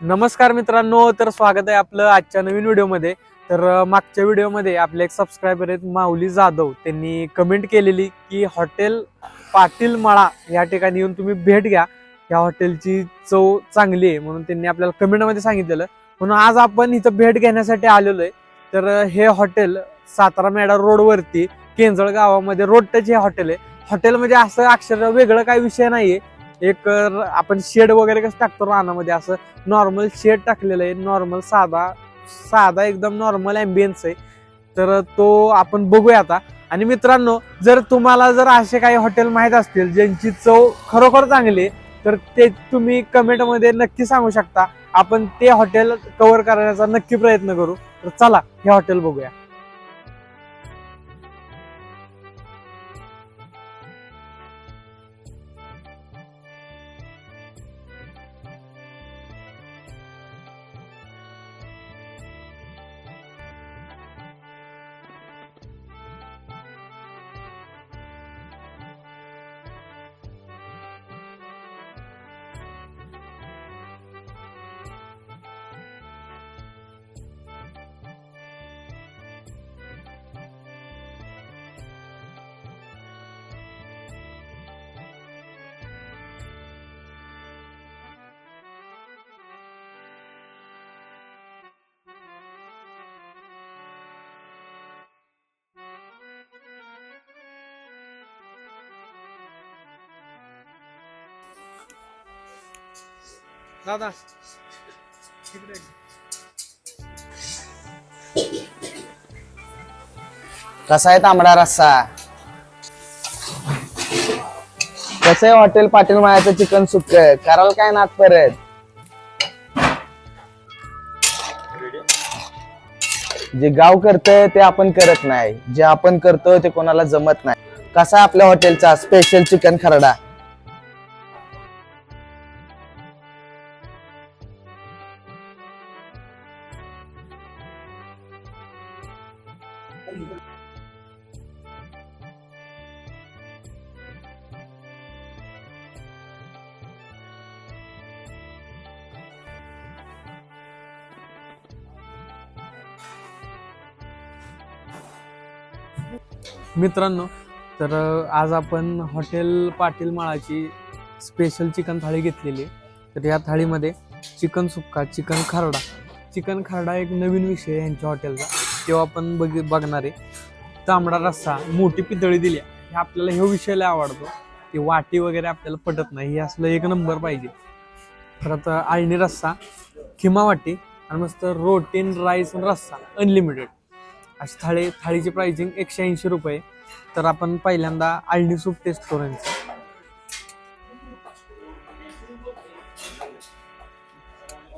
नमस्कार मित्रांनो तर स्वागत आहे आपलं आजच्या नवीन व्हिडिओमध्ये. तर मागच्या व्हिडिओमध्ये आपले एक सबस्क्रायबर आहेत माऊली जाधव. त्यांनी कमेंट केलेली की हॉटेल पाटील मळा या ठिकाणी येऊन तुम्ही भेट घ्या. या हॉटेलची चव चांगली आहे. म्हणून त्यांनी आपल्याला कमेंटमध्ये सांगितलेलं. म्हणून आज आपण इथं भेट घेण्यासाठी आलेलो आहे. तर हे हॉटेल सातारा मेडा रोडवरती केंजळ गावामध्ये रोड टच हे हॉटेल आहे. हॉटेल म्हणजे असं अक्षर वेगळं काही विषय नाही आहे एक आपण शेड वगैरे कसं टाकतो रानामध्ये? असं नॉर्मल शेड टाकलेलं आहे नॉर्मल साधा साधा एकदम नॉर्मल ॲम्बियन्स आहे. तर तो आपण बघूया आता. आणि मित्रांनो जर तुम्हाला जर असे काही हॉटेल माहीत असतील ज्यांची चव खरोखर चांगली आहे तर ते तुम्ही कमेंटमध्ये नक्की सांगू शकता. आपण ते हॉटेल कव्हर करण्याचा नक्की प्रयत्न करू. तर चला हे हॉटेल बघूया. दादा. कसा आहे तांबडा रस्सा? कसं आहे हॉटेल पाटील मायाचं चिकन सुक्क? कराल काय नात परत? जे गाव करतंय ते आपण करत नाही. जे आपण करतोय ते कोणाला जमत नाही. कसा आहे आपल्या हॉटेलचा स्पेशल चिकन खरडा? मित्रांनो तर आज आपण हॉटेल पाटील माळाची स्पेशल चिकन थाळी घेतलेली आहे. तर या थाळीमध्ये चिकन सुक्का चिकन खारडा. चिकन खारडा एक नवीन विषय आहे यांच्या हॉटेलचा. तेव्हा आपण बघ बघणार आहे. तांबडा रस्सा मोठी पितळी दिली हे आपल्याला हे विषय लय आवडतो. ते वाटी वगैरे आपल्याला पटत नाही. हे असलं एक नंबर पाहिजे. परत आळणी रस्सा खिमा वाटी आणि मस्त रोटीन राईस रस्सा अनलिमिटेड अशी थाळी थाळीची प्राइसिंग एकशे ऐंशी रुपये. तर आपण पहिल्यांदा आळणी सूप टेस्ट करून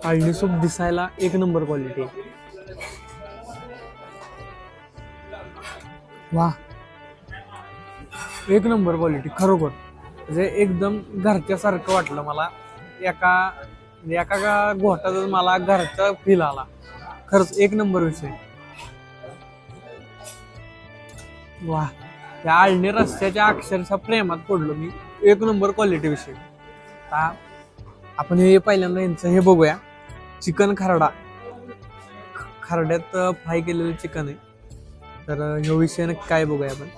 आळणी सूप दिसायला एक नंबर क्वालिटी वा. एक नंबर क्वालिटी खरोखर. म्हणजे एकदम घरच्यासारखं वाटलं मला. एका म्हणजे एका गा- घोटातच मला घरचा फील आला. खरंच एक नंबर विषय. वा. या आळणी रस्त्याच्या अक्षरशः प्रेमात पडलो मी. एक नंबर क्वालिटी विषय. आता आपण हे पहिल्यांदा यांचं हे बघूया. चिकन खरडा. खरड्यात फ्राय केलेलं चिकन आहे. तर ह्यो विषय नक्की काय बघूया आपण?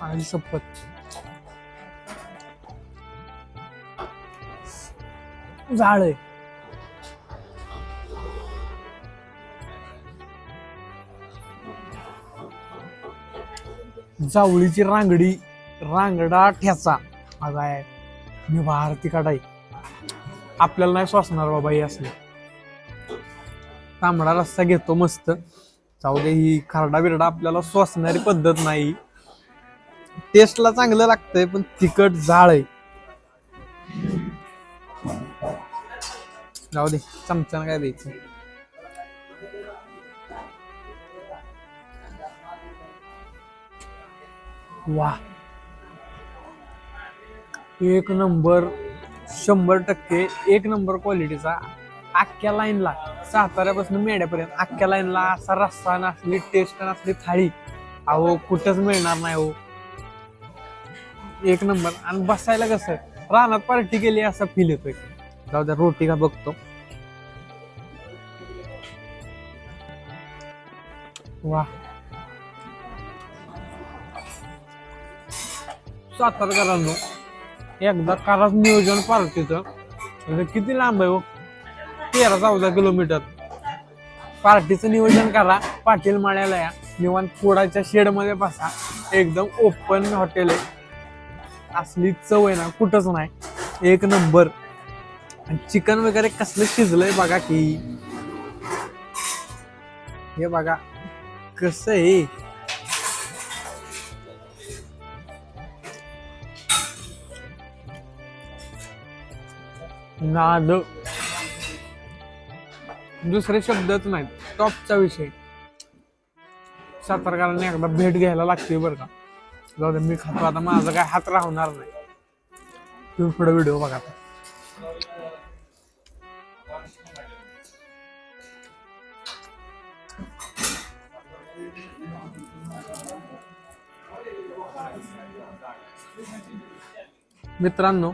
आणि सपत. झाड आहे. जावळीची रांगडी रांगडा ठ्याचा आज आहे मी भारती काढाय. आपल्याला नाही श्वासणार बाबा हे असले. तांबडा रस्सा घेतो मस्त. जाऊ दे ही खरडा बिरडा आपल्याला सोसणारी पद्धत नाही. टेस्टला चांगलं लागतंय पण तिखट जाळ आहे. जाऊ दे चमच्यानं काय द्यायचं? वा एक नंबर शंभर टक्के एक नंबर क्वालिटीचा अख्ख्या लाईनला साताऱ्यापासून मेढ्यापर्यंत अख्ख्या लाईनला असा रस्सा नसली टेस्ट नसली थाळी. अहो कुठंच मिळणार नाही हो. एक नंबर. आणि बसायला कसं? रानात पार्टी केली असा फील येतोय. जाऊ द्या रोटी का बघतो? वा. सातारकरांनो एकदा कराच नियोजन पार्टीचं. किती लांब आहे हो. तेरा चौदा किलोमीटर. पार्टीचं नियोजन करा पाटील माळ्याला या. निवांत फोडाच्या शेडमध्ये बसा. एकदम ओपन हॉटेल आहे. असली चव आहे ना कुठंच नाही. एक नंबर चिकन वगैरे कसलं शिजलंय बघा की. हे बघा कसं आहे. नाद. दुसरे शब्दच नाहीत. टॉपचा विषय. सातारकरांनी एकदा भेट घ्यायला लागते बरं का. जाऊ दे मी खातो. आता माझा काय हात राहणार नाही. तुम्ही पुढे व्हिडिओ बघा आता. मित्रांनो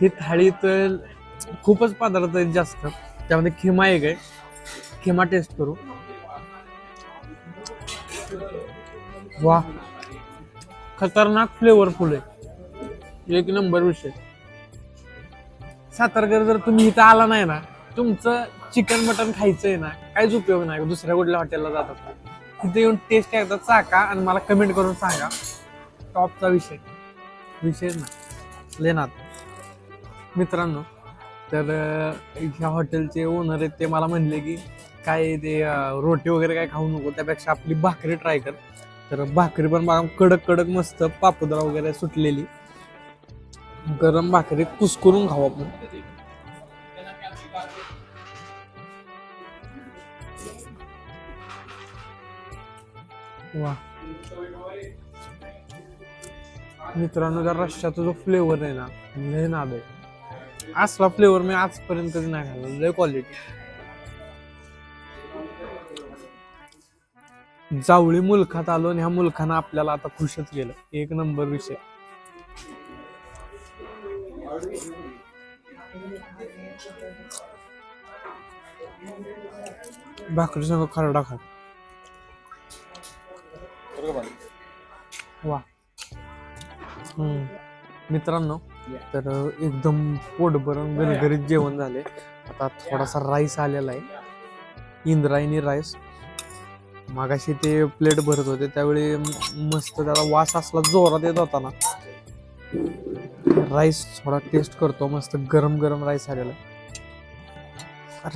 ही थाळी तर खूपच पदार्थ आहेत जास्त. त्यामध्ये खिमा एक आहे. खिमा टेस्ट करू. वा. खतरनाक फ्लेवरफुल आहे. एक नंबर विषय. सातारकर जर तुम्ही इथं आला नाही ना तुमचं चिकन मटन खायचंय ना काहीच उपयोग नाही. दुसऱ्या कुठल्या हॉटेलला जातात. तिथे येऊन टेस्ट एकदा चाका आणि मला कमेंट करून सांगा. टॉपचा विषय. विषय ना लेनात मित्रांनो तर ह्या हॉटेलचे ओनर आहेत ते मला म्हणले की काय ते रोटी वगैरे काय खाऊ नको त्यापेक्षा आपली भाकरी ट्राय कर. तर भाकरी पण बघा कडक कडक मस्त पापुद्रा वगैरे सुटलेली. गरम भाकरी कुसकरून खाऊ आपण. वा. मित्रांनो त्या रश्श्याचा जो फ्लेवर आहे ना लय नाद आहे. असला फ्लेवर मी आजपर्यंत कधी नाही खाल्ला. लय क्वालिटी जावळी मुलखात आलो आणि ह्या मुलखानं आपल्याला आता खुशच गेलं एक नंबर विषय. भाकरी संग खरडा खा. वा. हम्म. मित्रांनो तर एकदम पोट भरून गरगरीत जेवण झाले. आता थोडासा राईस आलेला आहे. इंद्रायणी राईस मागाशी ते प्लेट भरत होते. त्यावेळी मस्त त्याला वास असला जोरात येत होता ना. राईस थोडा टेस्ट करतो. मस्त गरम गरम राईस आलेला.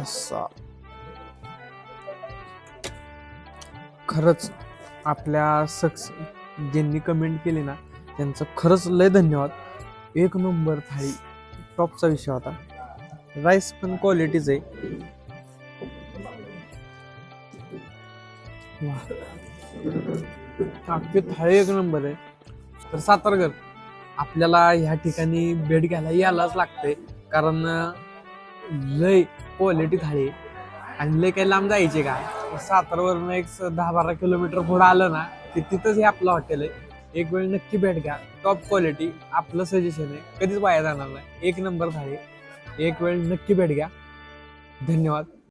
रस्सा खरंच आपल्या सक्स ज्यांनी कमेंट केली ना त्यांचं खरंच लय धन्यवाद. एक नंबर थाळी. टॉपचा विषय होता. राईस पण क्वालिटीच आहे. वाह. अख्खी थाळी एक नंबर आहे. तर सातारकर आपल्याला ह्या ठिकाणी भेट घ्यायला यायलाच लागते कारण लय क्वालिटी थाळी आणि लय काही लांब जायचे का? सातारवरनं एक स- दहा बारा किलोमीटर पुढे आलं ना की तिथंच हे आपलं हॉटेल आहे. एक वेळ नक्की भेट घ्या. टॉप क्वालिटी आपलं सजेशन आहे. कधीच वाया जाणार नाही. एक नंबर थाळी एक वेळ नक्की भेट घ्या. धन्यवाद.